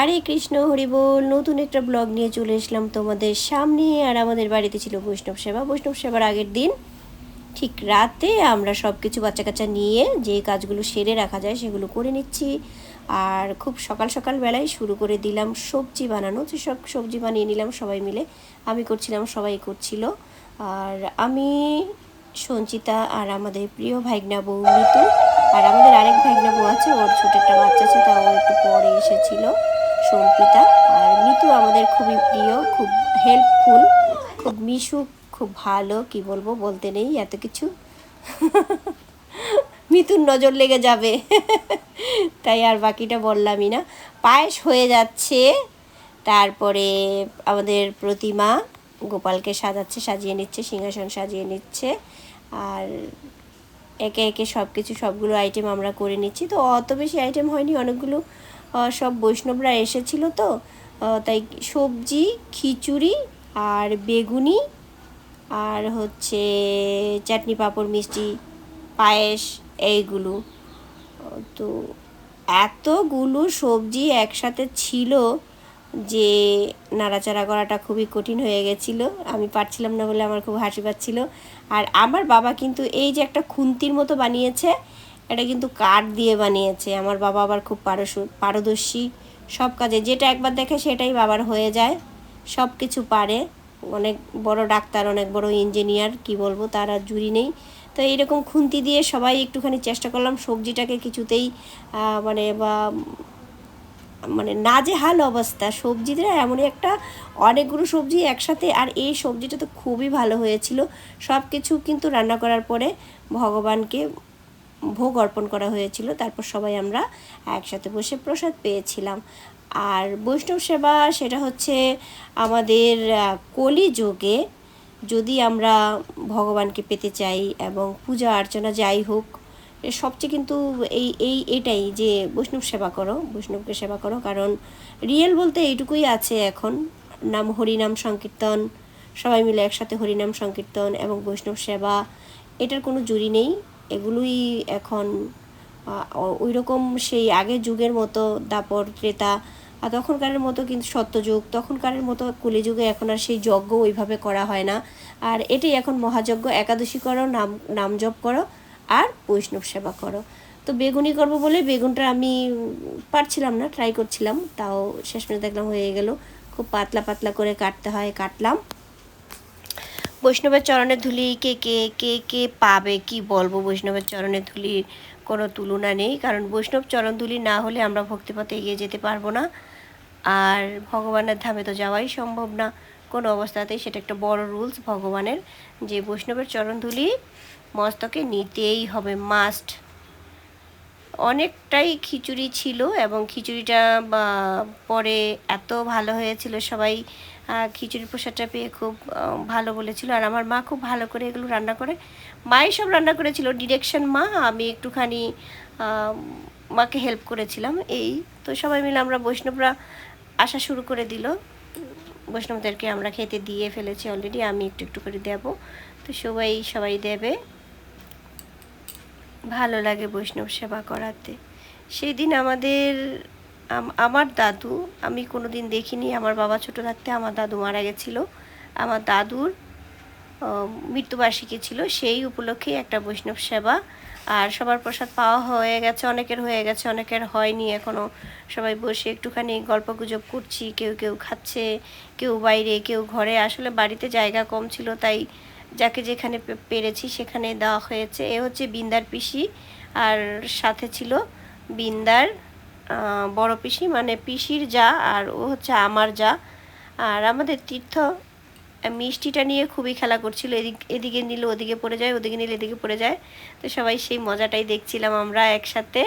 হরে কৃষ্ণ, হরি বল। নতুন একটা ব্লগ নিয়ে চলে এসলাম তোমাদের সামনে। আর আমাদের বাড়িতে ছিল বৈষ্ণব সেবা। বৈষ্ণব সেবার আগের দিন ঠিক রাতে আমরা সব কিছু বাচ্চা কাচ্চা নিয়ে যে কাজগুলো সেরে রাখা যায় সেগুলো করে নিচ্ছি। আর খুব সকাল সকাল বেলায় শুরু করে দিলাম সবজি বানানো। তো সব সবজি বানিয়ে নিলাম সবাই মিলে। আমি করছিলাম, সবাই করছিল। আর আমি, সঞ্চিতা আর আমাদের প্রিয় ভাইগনা বউ মিতু। আর আমাদের আরেক ভাইগনা বউ আছে, ওর ছোট একটা বাচ্চা আছে তা ও একটু পরে এসেছিল। সম্পিতা আর মিতু আমাদের খুবই প্রিয়, খুব হেল্পফুল খুব মিশু খুব ভালো, কি বলব, বলতে নেই এত কিছু। মিতুর নজর লেগে যাবে। তাই আর বাকিটা বললামই না। পায়েস হয়ে যাচ্ছে। তারপরে আমাদের প্রতিমা গোপালকে সাজাচ্ছে, সাজিয়ে নিচ্ছে, সিংহাসন সাজিয়ে নিচ্ছে। আর একে একে সব কিছু সবগুলো আইটেম আমরা করে নিচ্ছি। তো অত বেশি আইটেম হয়নি, অনেকগুলো সব বৈষ্ণবরা এসেছিল তো তাই সবজি, খিচুড়ি আর বেগুনি আর হচ্ছে চাটনি, পাঁপড়, মিষ্টি, পায়েস এইগুলো। তো এতগুলো সবজি একসাথে ছিল যে নাড়াচাড়া করাটা খুবই কঠিন হয়ে গেছিল। আমি পারছিলাম না বলে আমার খুব হাসি পাচ্ছিল। আর আমার বাবা কিন্তু এই যে একটা খুন্তির মতো বানিয়েছে এটা কিন্তু কাঠ দিয়ে বানিয়েছে। আমার বাবা আবার খুব পারদর্শী সব কাজে। যেটা একবার দেখে সেটাই বাবার হয়ে যায়। সব কিছু পারে। অনেক বড় ডাক্তার, অনেক বড় ইঞ্জিনিয়ার, কি বলব, তার আর জুড়ি নেই। তো এইরকম খুন্তি দিয়ে সবাই একটুখানি চেষ্টা করলাম। সবজিটাকে কিছুতেই মানে বা মানে নাজেহাল অবস্থা। সবজিটা এমনই একটা, অনেকগুলো সবজি একসাথে। আর এই সবজিটা তো খুবই ভালো হয়েছিল। সব কিছু কিন্তু রান্না করার পরে ভগবানকে ভোগ অর্পণ করা হয়েছিল তারপর সবাই আমরা একসাথে বসে প্রসাদ পেয়েছিলাম। আর বৈষ্ণব সেবা সেটা হচ্ছে আমাদের আহ, কলিযুগে যদি আমরা ভগবানকে পেতে চাই এবং পূজা অর্চনা যাই হোক সবচেয়ে কিন্তু এই এই এটাই যে বৈষ্ণব সেবা করো বৈষ্ণবকে সেবা করো। কারণ রিয়েল বলতে এইটুকুই আছে এখন নাম হরিনাম সংকীর্তন সবাই মিলে একসাথে হরিনাম সংকীর্তন এবং বৈষ্ণব সেবা এটার কোনো জুড়ি নেই। এগুলোই এখন ওই রকম সেই আগের যুগের মতো দাপর ক্রেতা আর তখনকারের মতো কিন্তু সত্যযুগ, তখনকারের মতো কলিযুগে এখন আর সেই যজ্ঞ ওইভাবে করা হয় না। আর এটাই এখন মহাযজ্ঞ, একাদশী করো, নাম নাম জপ করো, আর বৈষ্ণব সেবা করো। তো বেগুনি করব বলে বেগুনটা আমি পারছিলাম না ট্রাই করছিলাম, তাও শেষমেশ দেখলাম হয়ে গেল। খুব পাতলা পাতলা করে কাটতে হয়, কাটলাম। বৈষ্ণবের চরণের ধুলি, কে কে কে কে পাবে কি বলব? বৈষ্ণবের চরণের ধুলির কোনো তুলনা নেই, কারণ বৈষ্ণব চরণ ধুলি না হলে আমরা ভক্তিপথে এগিয়ে যেতে পারব না। আর ভগবানের ধামে তো যাওয়াই সম্ভব না। কোনো অবস্থাতেই সেটা একটা বড় রুলস ভগবানের, যে বৈষ্ণবের চরণ ধুলি মস্তকে নিতেই হবে মাস্ট অনেকটাই খিচুড়ি ছিল এবং খিচুড়িটা পরে এত ভালো হয়েছিল সবাই আহ, খিচুড়ির প্রসাদটা পেয়ে খুব ভালো বলেছিল। আর আমার মা খুব ভালো করে এগুলো রান্না করে। মাই সব রান্না করেছিল। ডিরেকশন মা আমি একটুখানি মাকে হেল্প করেছিলাম এই। তো সবাই মিলে আমরা বৈষ্ণবরা আসা শুরু করে দিল। বৈষ্ণবদেরকে আমরা খেতে দিয়ে ফেলেছি অলরেডি আমি একটু একটু করে দেব। তো সবাই সবাই দেবে। ভালো লাগে বৈষ্ণব সেবা করাতে। সেই দিন আমাদের আম- আমার দাদু, আমি কোনো দিন দেখিনি। আমার বাবা ছোটো থাকতে আমার দাদু মারা গেছিল। আমার দাদুর মৃত্যুবার্ষিকী ছিল। সেই উপলক্ষেই একটা বৈষ্ণব সেবা। আর সবার প্রসাদ পাওয়া হয়ে গেছে, অনেকের হয়ে গেছে, অনেকের হয়নি এখনও সবাই বসে একটুখানি গল্প গুজব করছি। কেউ কেউ খাচ্ছে, কেউ বাইরে, কেউ ঘরে। আসলে বাড়িতে জায়গা কম ছিল, তাই যাকে যেখানে পেরেছি সেখানে দেওয়া হয়েছে। এ হচ্ছে বিন্দার পিসি। আর সাথে ছিল বিন্দার বড় পিসি মানে পিসির যা আর ও হচ্ছে আমার যা। আর আমাদের তীর্থ মিষ্টিটা নিয়ে খুবই খেলা করছিল। এদিক, এদিকে নিলে, ওদিকে পড়ে যায়, ওদিকে নিলে, এদিকে পড়ে যায়। তো সবাই সেই মজাটাই দেখছিলাম আমরা একসাথে।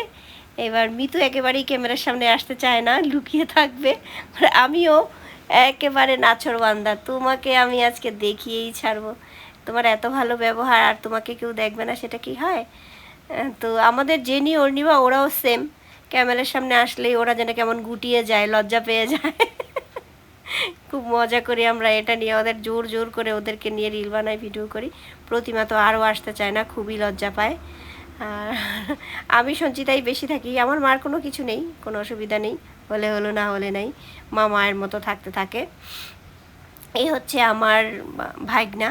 এবার মিতু একেবারেই ক্যামেরার সামনে আসতে চায় না, লুকিয়ে থাকবে। আমিও একেবারে নাছর বান্দা, তোমাকে আমি আজকে দেখিয়েই ছাড়বো। তোমার এত ভালো ব্যবহার, আর তোমাকে কেউ দেখবে না, সেটা কি হয়? তো আমাদের জেনি, অর্ণিমা, ওরাও সেম ক্যামেরার সামনে আসলেই ওরা যেন কেমন গুটিয়ে যায়, লজ্জা পেয়ে যায়। খুব মজা করি আমরা এটা নিয়ে। ওদের জোর জোর করে ওদেরকে নিয়ে রিল বানাই, ভিডিও করি। প্রতিমা তো আরও আসতে চায় না, খুবই লজ্জা পায়। আর আমি সঞ্চিতাই বেশি থাকি। আমার মার কোনো কিছু নেই, কোনো অসুবিধা নেই। হলে হলো, না হলে নাই। মা মায়ের মতো থাকতে থাকে। এই হচ্ছে আমার ভাগনা,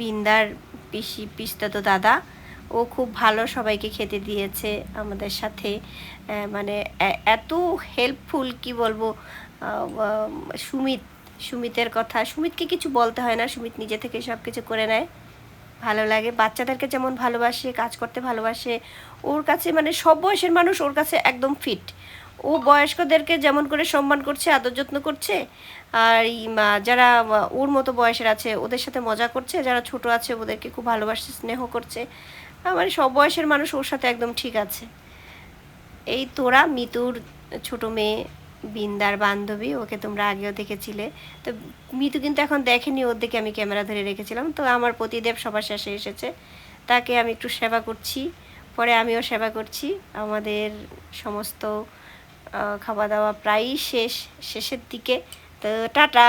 বিন্দার পিসি, পিস্তাতো দাদা। ও খুব ভালো সবাইকে খেতে দিয়েছে আমাদের সাথে। মানে এত হেল্পফুল কি বলব? সুমিত, সুমিতের কথা। সুমিতকে কিছু বলতে হয় না, সুমিত নিজে থেকে সব কিছু করে নেয়। ভালো লাগে। বাচ্চাদেরকে যেমন ভালোবাসে, কাজ করতে ভালোবাসে, ওর কাছে মানে সব বয়সের মানুষ ওর কাছে একদম ফিট ও বয়স্কদেরকে যেমন করে সম্মান করছে, আদর যত্ন করছে, আর যারা ওর মতো বয়সের আছে, ওদের সাথে মজা করছে, যারা ছোট আছে, ওদেরকে খুব ভালোবাসে, স্নেহ করছে। মানে সব বয়সের মানুষ ওর সাথে একদম ঠিক আছে। এই তোরা, মিতুর ছোট মেয়ে, বিন্দার বান্ধবী, ওকে তোমরা আগেও দেখেছিলে। তো মিতু কিন্তু এখন দেখেনি ওর দিকে আমি ক্যামেরা ধরে রেখেছিলাম। তো আমার প্রতিদেব সবার শেষে এসেছে। তাকে আমি একটু সেবা করছি। পরে আমিও সেবা করছি। আমাদের সমস্ত খাওয়া দাওয়া প্রায়ই শেষ, শেষের দিকে। তো টাটা!